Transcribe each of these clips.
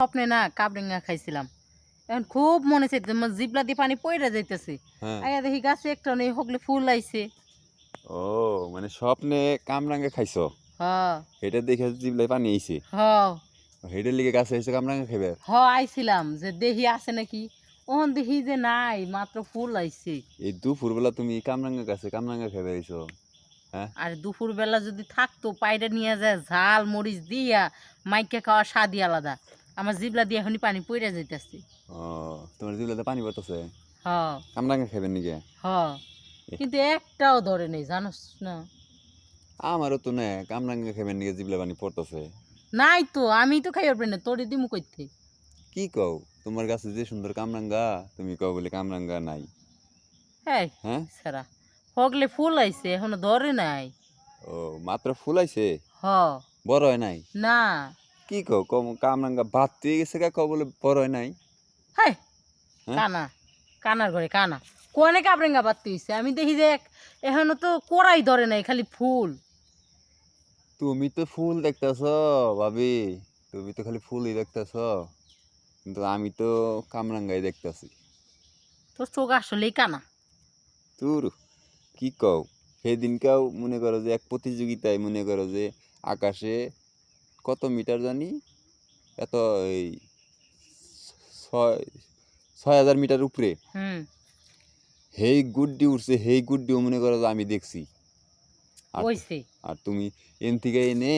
স্বপ্নে না কাবরেঙ্গা খাইছিলাম। এখন খুব মনে চাইতে জিবলা দিয়ে পানি পড়ে যাইতেছে। হ্যাঁ। আয়া দেখি গাছে একটা নেই হগলে ফুল আইছে। ও মানে স্বপ্নে কামরাঙ্গা খাইছো? হ। এটা দেখে জিবলাই পানি আইছে? হ। হেডের লিগে গাছে এসে কামরাঙ্গা খাইবে? হ আইছিলাম যে দেহি আছে নাকি। ওহন দেখি যে নাই মাত্র ফুল আইছে। এই দুপুরবেলা তুমি কামরাঙ্গা গাছে কামরাঙ্গা খাইবে আইছো? হ্যাঁ? আর দুপুর বেলা যদি থাকতো পাইরে নিয়ে যায় ঝাল মরিচ দিয়া মাইকে খাওয়া স্বাদই আলাদা। আমার জিবলা দিয়ে এখনই পানি পড়ে যাইতেছে। ও তোমার জিবলাতে পানি পড়তেছে? হ। কামরাঙ্গা খাইবেন নাকি? হ। কিন্তু একটাও ধরে নেই জানোস না? আমারও তো না কামরাঙ্গা খাইবেন নাকি জিবলা পানি পড়তেছে? নাই তো আমি তো খাইবার পারি না তোরে দিমু কইতে। কি কও? তোমার কাছে যে সুন্দর কামরাঙ্গা তুমি কও বলে কামরাঙ্গা নাই। হ্যাঁ হ্যাঁ? সারা হগলে ফুল আইছে এখনও ধরে নাই। ও মাত্র ফুল আইছে? হ। বড় হয় নাই? না। কি কও কম কামরাঙ্গা বাদ তুই গেছে কা কও বলে বড় হয় নাই। হ্যাঁ! হ্যাঁ? কানা কানার ঘরে কানা। কোনে কাবরেঙ্গা বাত্তি হইছে আমি দেখি যে এখনও তো কোরাই ধরে নাই খালি ফুল। তুমি তো ফুল দেখতেছ ভাবি। তুমি তো খালি ফুলই দেখতেছ। কিন্তু আমি তো কামরাঙ্গাই দেখতেছি। তোর চোখ আসলেই কানা। তোর কি কও? সেদিনকেও মনে করো যে এক প্রতিযোগিতায় মনে করো যে আকাশে কত মিটার জানি? এত এই ছয় হাজার মিটার উপরে। হেই গুড্ডি উঠছে হেই গুড্ডিও মনে করো যে আমি দেখছি। আর তুমি এন থেকে এনে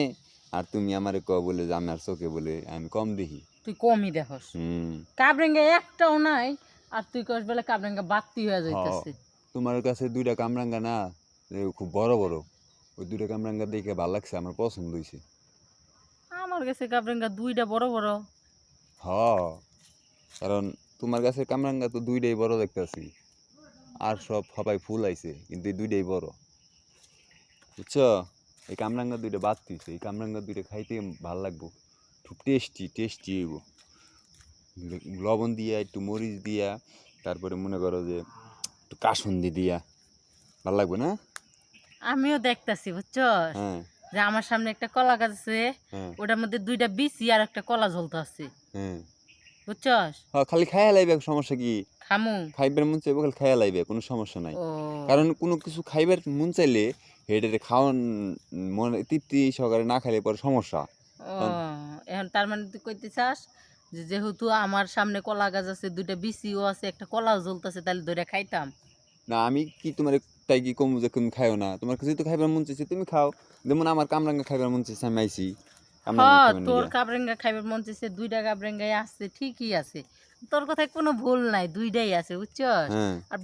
আর তুমি আমারে ক বলে যে আমার চোখে বলে আমি কম দেখি। তুই কমই দেখস। কাবরেঙ্গা একটাও নাই আর তুই কস বেলা কাবরেঙ্গা বাত্তি হয়ে যাইতেছে। তোমার কাছে দুইটা কামরাঙ্গা না খুব বড় বড়। ওই দুইটা কামরাঙ্গা দেখে ভালো লাগছে আমার পছন্দ হয়েছে আমার কাছে কাবরেঙ্গা দুইটা বড় বড়? হ কারণ তোমার কাছে কামরাঙ্গা তো দুইটাই বড় দেখতেছি আর সব সবাই ফুল আইছে কিন্তু এই দুইটাই বড়। বুঝছ? এই কামরাঙ্গা দুইটা বাদ দিছে এই কামরাঙ্গা দুইটা খাইতে ভালো লাগবো। খুব টেস্টি টেস্টি হইব। লবণ দিয়া একটু মরিচ দিয়া তারপরে মনে করো যে একটু কাসুন্দি দিয়া। ভালো লাগবে না? আমিও দেখতাছি বুঝছস হ্যাঁ। যে আমার সামনে একটা কলা গাছ আছে ওটার মধ্যে দুইটা বিচি আর একটা কলা ঝলতে আছে। বুঝছস? হ্যাঁ, খালি খাইয়া লাইবে সমস্যা কি? খামু। খাইবার মন চাইবে খালি খাইয়া লাইবে কোনো সমস্যা নাই। কারণ কোনো কিছু খাইবার মন চাইলে হেডে খাওয়ান মনে তৃপ্তি সহকারে না খাইলে পরে সমস্যা। এখন তার মানে তুই কইতে চাস যেহেতু আমার সামনে কলা গাছ আছে দুইটা বিচিও আছে একটা কলাও জ্বলতেছে তাহলে ধরে খাইতাম। না আমি কি তোমার তাই কি কমু যে তুমি খাইও না? তোমার কাছে তো খাইবার মন চাইছে তুমি খাও। যেমন আমার কামরাঙ্গা খাইবার মন চাইছে আমি আইছি। হ্যাঁ তোর কাবরেঙ্গা খাইবার মন চাইছে দুইটা কাবরেঙ্গাই আছে ঠিকই আছে। তোর কথায় কোনো ভুল নাই দুইটাই আছে বুঝছস? হ্যাঁ। আর